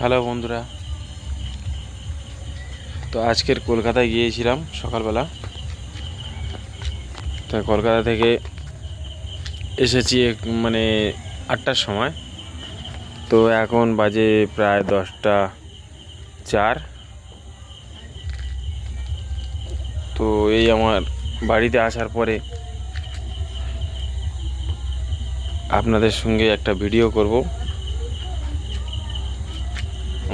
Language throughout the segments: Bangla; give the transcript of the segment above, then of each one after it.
হ্যালো বন্ধুরা। তো আজকের কলকাতায় গিয়েছিলাম সকালবেলা। তা কলকাতা থেকে এসেছি মানে আটটার সময়। তো এখন বাজে প্রায় দশটা চার। তো এই আমার বাড়িতে আসার পরে আপনাদের সঙ্গে একটা ভিডিও করব।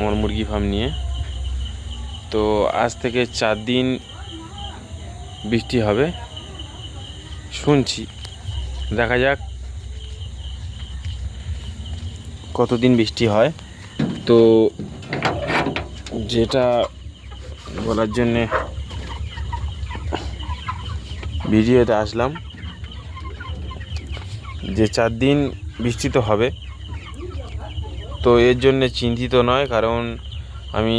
আমার মুরগি ফার্ম নিয়ে। তো আজ থেকে চার দিন বৃষ্টি হবে। শুনছি। দেখা যাক কতদিন বৃষ্টি হয়। তো যেটা বলার জন্যে ভিডিওতে আসলাম যে চার দিন বৃষ্টি তো হবে। তো এর জন্য চিন্তিত নয়, কারণ আমি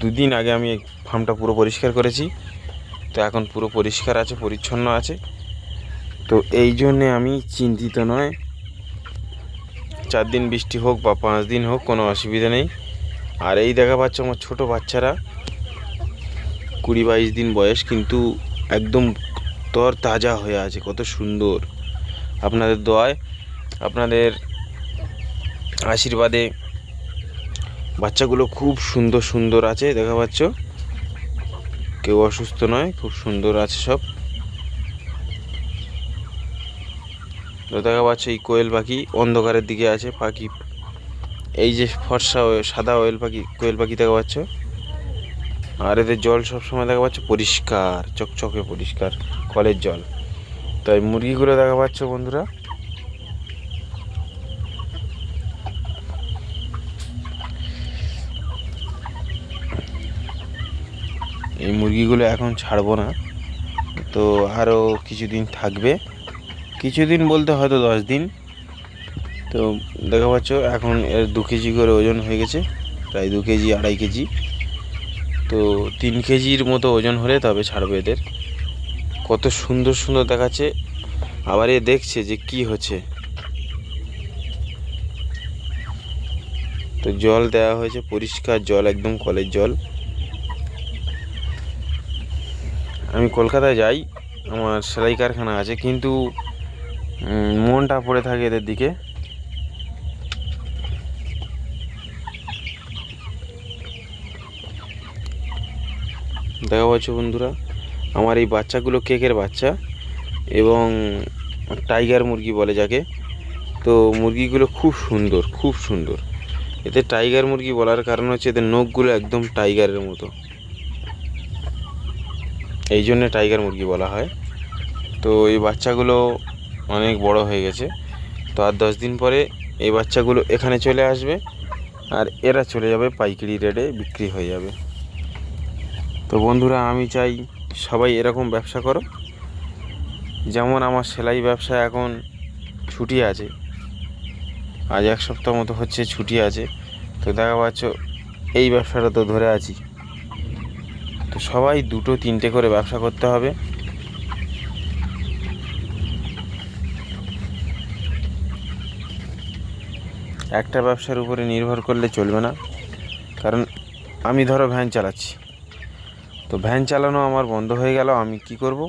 দুদিন আগে আমি ফার্মটা পুরো পরিষ্কার করেছি। তো এখন পুরো পরিষ্কার আছে, পরিচ্ছন্ন আছে। তো এই জন্যে আমি চিন্তিত নয়। চার দিন বৃষ্টি হোক বা পাঁচ দিন হোক, কোনো অসুবিধা নেই। আর এই দেখা পাচ্ছ আমার ছোট বাচ্চারা, কুড়ি বাইশ দিন বয়স, কিন্তু একদম তর তাজা হয়ে আছে, কত সুন্দর। আপনাদের দোয়ায়, আপনাদের আশীর্বাদে বাচ্চাগুলো খুব সুন্দর সুন্দর আছে, দেখা পাচ্ছ? কেউ অসুস্থ নয়, খুব সুন্দর আছে সব। তো দেখা পাচ্ছ এই কোয়েল পাখি অন্ধকারের দিকে আছে, পাখি, এই যে ফর্সা সাদা ওয়েল পাখি, কোয়েল পাখি দেখা পাচ্ছ? আর এদের জল সবসময় দেখা পাচ্ছ পরিষ্কার, চকচকে পরিষ্কার, কলের জল। তাই মুরগিগুলো দেখা পাচ্ছ বন্ধুরা? মুরগিগুলো এখন ছাড়বো না। তো আরও কিছুদিন থাকবে। কিছুদিন বলতে হয়তো দশ দিন। তো দেখা পাচ্ছ, এখন এর দু কেজি করে ওজন হয়ে গেছে। প্রায় দু কেজি, আড়াই কেজি। তো তিন কেজির মতো ওজন হলে তবে ছাড়বে এদের। কত সুন্দর সুন্দর দেখাচ্ছে। আবার এ দেখছে যে কি হচ্ছে। তো জল দেওয়া হয়েছে, পরিষ্কার জল, একদম কলের জল। আমি কলকাতায় যাই, আমার সেলাই কারখানা আছে, কিন্তু মনটা পড়ে থাকে এদের দিকে। দেখা পাচ্ছ বন্ধুরা, আমার এই বাচ্চাগুলো কেকের বাচ্চা এবং টাইগার মুরগি বলে যাকে। তো মুরগিগুলো খুব সুন্দর খুব সুন্দর। এতে টাইগার মুরগি বলার কারণ হচ্ছে এদের নখগুলো একদম টাইগারের মতো। এই জন্যে টাইগার মুরগি বলা হয়। তো এই বাচ্চাগুলো অনেক বড় হয়ে গেছে। তো আর দশ দিন পরে এই বাচ্চাগুলো এখানে চলে আসবে আর এরা চলে যাবে পাইকারি রেটে বিক্রি হয়ে যাবে। তো বন্ধুরা, আমি চাই সবাই এরকম ব্যবসা করো। যেমন আমার সেলাই ব্যবসা এখন ছুটি আছে। আজ এক সপ্তাহ মতো হচ্ছে ছুটি আছে। তো দেখা পাচ্ছ, এই ব্যবসাটা তো ধরে আছি। তো সবাই দুটো তিনটে করে ব্যবসা করতে হবে। একটা ব্যবসার উপরে নির্ভর করলে চলবে না। কারণ আমি ধরো ভ্যান চালাচ্ছি। তো ভ্যান চালানো আমার বন্ধ হয়ে গেল, আমি কি করব?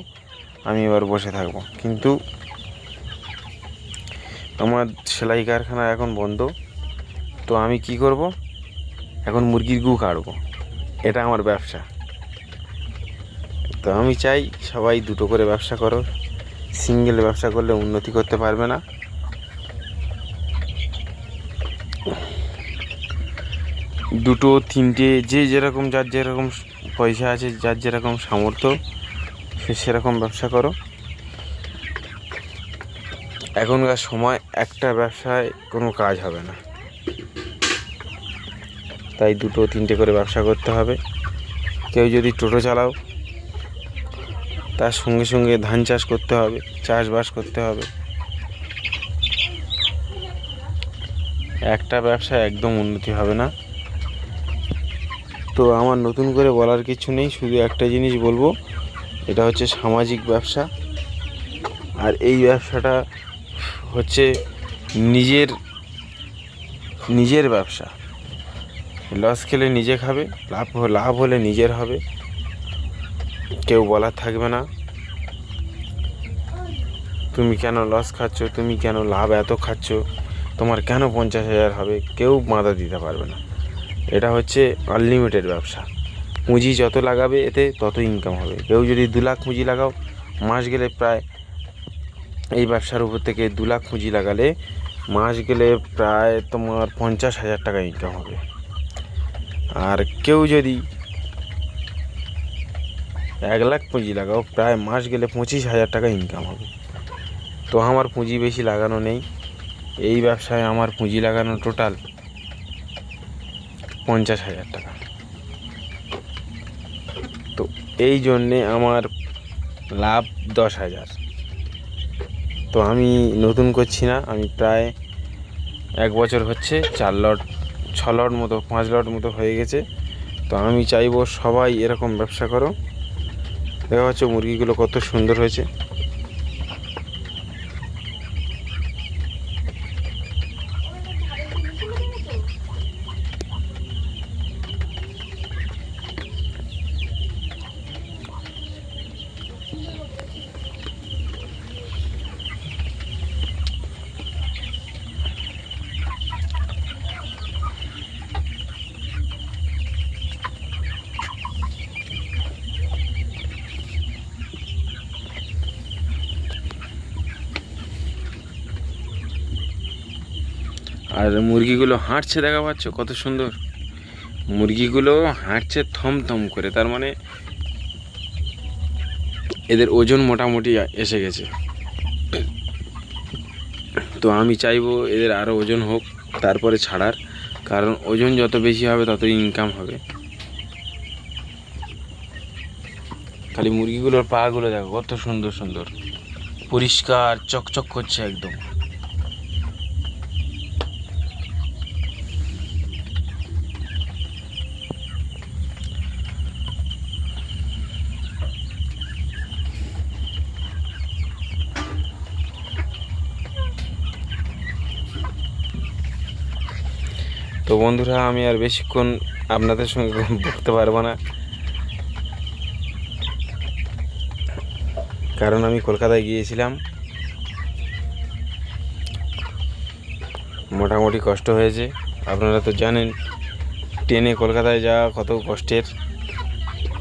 আমি এবার বসে থাকব। কিন্তু আমার সেলাই কারখানা এখন বন্ধ। তো আমি কি করব? এখন মুরগির গু কাটবো। এটা আমার ব্যবসা। তো আমি চাই সবাই দুটো করে ব্যবসা করো। সিঙ্গেল ব্যবসা করলে উন্নতি করতে পারবে না। দুটো, তিনটে, যে যেরকম, যার যেরকম পয়সা আছে, যার যেরকম সামর্থ্য, সে সেরকম ব্যবসা করো। এখনকার সময় একটা ব্যবসায় কোনো কাজ হবে না। তাই দুটো, তিনটে করে ব্যবসা করতে হবে। কেউ যদি টোটো চালাও তার সঙ্গে সঙ্গে ধান চাষ করতে হবে, চাষবাস করতে হবে। একটা ব্যবসা একদম উন্নতি হবে না। তো আমার নতুন করে বলার কিছু নেই, শুধু একটা জিনিস বলব, এটা হচ্ছে সামাজিক ব্যবসা। আর এই ব্যবসাটা হচ্ছে নিজের নিজের ব্যবসা। লস খেলে নিজে খাবে, লাভ লাভ হলে নিজের হবে। কেউ বলার থাকবে না। তুমি কেন লস খাচ্ছ? তুমি কেন লাভ এত খাচ্ছ? তোমার কেন পঞ্চাশ হাজার হবে? কেউ বাঁধা দিতে পারবে না। এটা হচ্ছে আনলিমিটেড ব্যবসা। পুঁজি যত লাগাবে এতে তত ইনকাম হবে। কেউ যদি দু লাখ পুঁজি লাগাও, মাস গেলে প্রায় এই ব্যবসার উপর থেকে দু লাখ পুঁজি লাগালে মাস গেলে প্রায় তোমার পঞ্চাশ হাজার টাকা ইনকাম হবে। আর কেউ যদি এক লাখ পুঁজি লাগাও, প্রায় মাস গেলে পঁচিশ হাজার টাকা ইনকাম হবে। তো আমার পুঁজি বেশি লাগানো নেই। এই ব্যবসায় আমার পুঁজি লাগানো টোটাল পঞ্চাশ হাজার টাকা। তো এই জন্যে আমার লাভ দশ হাজার। তো আমি নতুন করছি না, আমি প্রায় এক বছর হচ্ছে, চার লট, ছ লট মতো, পাঁচ লট মতো হয়ে গেছে। তো আমি চাইব সবাই এরকম ব্যবসা করো। দেখা যাচ্ছে মুরগিগুলো কত সুন্দর হয়েছে। আর মুরগিগুলো হাঁটছে দেখা পাচ্ছ, কত সুন্দর। মুরগিগুলো হাঁটছে থম থম করে, তার মানে এদের ওজন মোটামুটি এসে গেছে। তো আমি চাইব এদের আরও ওজন হোক, তারপরে ছাড়ার, কারণ ওজন যত বেশি হবে তত ইনকাম হবে। খালি মুরগিগুলোর পাগুলো দেখো, কত সুন্দর সুন্দর। পরিষ্কার, চকচক করছে একদম। তো বন্ধুরা, আমি আর বেশিক্ষণ আপনাদের সঙ্গে বলতে পারব না। কারণ আমি কলকাতায় গিয়েছিলাম। মোটামুটি কষ্ট হয়েছে। আপনারা তো জানেন, ট্রেনে কলকাতায় যাওয়া কত কষ্টের।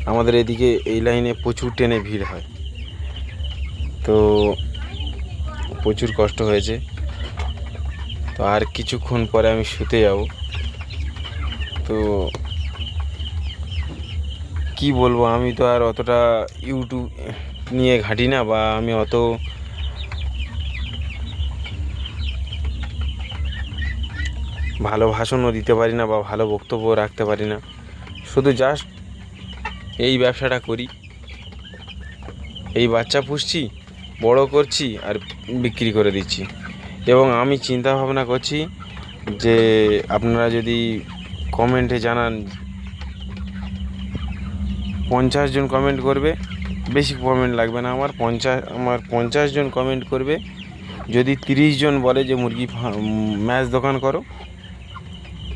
আমাদের এদিকে এই লাইনে প্রচুর ট্রেনে ভিড় হয়। তো প্রচুর কষ্ট হয়েছে। তো আর কিছুক্ষণ পরে আমি শুতে যাব। তো কি বলব, আমি তো আর অতটা ইউটিউব নিয়ে ঘাঁটি না বা আমি অত ভালো ভাষণও দিতে পারি না বা ভালো বক্তব্য রাখতে পারি না। শুধু জাস্ট এই ব্যবসাটা করি। এই বাচ্চা পুষছি, বড় করছি আর বিক্রি করে দিচ্ছি। এবং আমি চিন্তা ভাবনা করছি যে আপনারা যদি কমেন্টে জানান। পঞ্চাশ জন কমেন্ট করবে, বেশি কমেন্ট লাগবে না আমার। পঞ্চাশ আমার পঞ্চাশ জন কমেন্ট করবে, যদি তিরিশ জন বলে যে মুরগি ম্যাচ দোকান করো,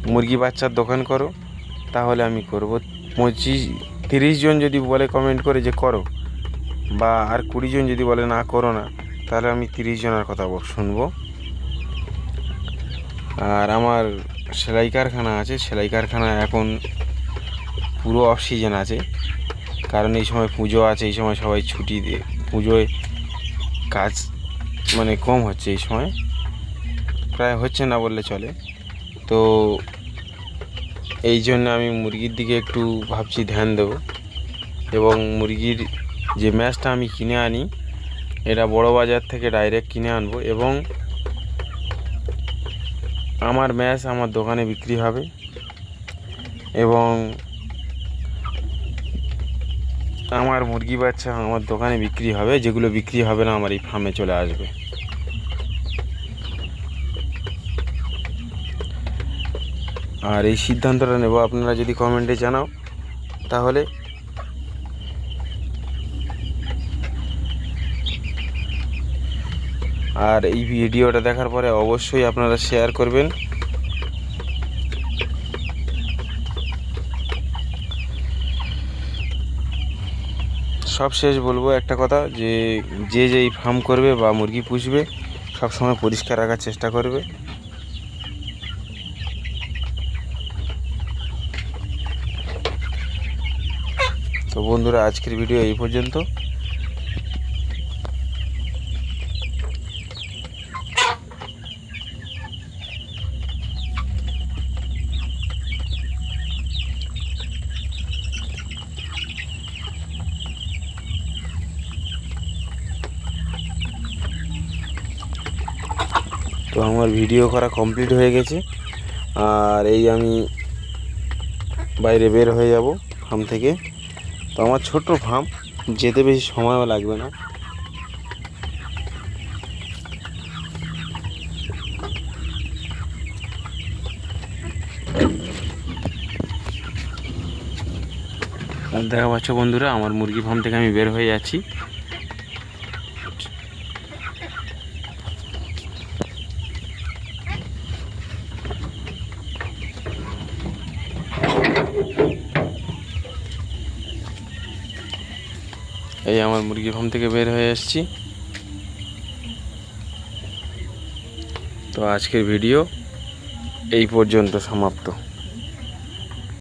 মুরগি বাচ্চার দোকান করো, তাহলে আমি করব। পঁচিশ, তিরিশ জন যদি বলে কমেন্ট করে যে করো, বা আর কুড়ি জন যদি বলে না করো না, তাহলে আমি তিরিশ জনের কথা শুনব। আর আমার সেলাই কারখানা আছে, সেলাই কারখানা এখন পুরো অফ সিজন আছে। কারণ এই সময় পুজো আছে, এই সময় সবাই ছুটি দিয়ে পুজোয় কাজ মানে কম হচ্ছে এই সময়। প্রায় হচ্ছে না বললে চলে। তো এই জন্য আমি মুরগির দিকে একটু ভাবছি ধ্যান দেবো। এবং মুরগির যে ম্যাচটা আমি কিনে আনি, এটা বড় বাজার থেকে ডাইরেক্ট কিনে আনব। এবং আমার ম্যাশ আমার দোকানে বিক্রি হবে এবং আমার মুরগি বাচ্চা আমার দোকানে বিক্রি হবে, যেগুলো বিক্রি হবে না আমার এই ফার্মে চলে আসবে। আর এই সিদ্ধান্তটা নেব, আপনারা যদি কমেন্টে জানাও, তাহলে আর এই ভিডিওটা দেখার পরে অবশ্যই আপনারা শেয়ার করবেন। সবশেষ বলব একটা কথা, যে যে যে ফার্ম করবে বা মুরগি পুষবে সবসময় পরিষ্কার রাখার চেষ্টা করবে। তো বন্ধুরা, আজকের ভিডিও এই পর্যন্ত। আমার ভিডিও করা কমপ্লিট হয়ে গেছে। আর এই আমি বাইরে বের হয়ে যাব ফার্ম থেকে। তো আমার ছোট ফার্ম, যেতে বেশি সময়ও লাগবে না। দেখা পাচ্ছ বন্ধুরা, আমার মুরগি ফার্ম থেকে আমি বের হয়ে যাচ্ছি। এই আমার মুরগি ফার্ম থেকে বের হয়ে এসেছি। তো আজকের ভিডিও এই পর্যন্ত সমাপ্ত।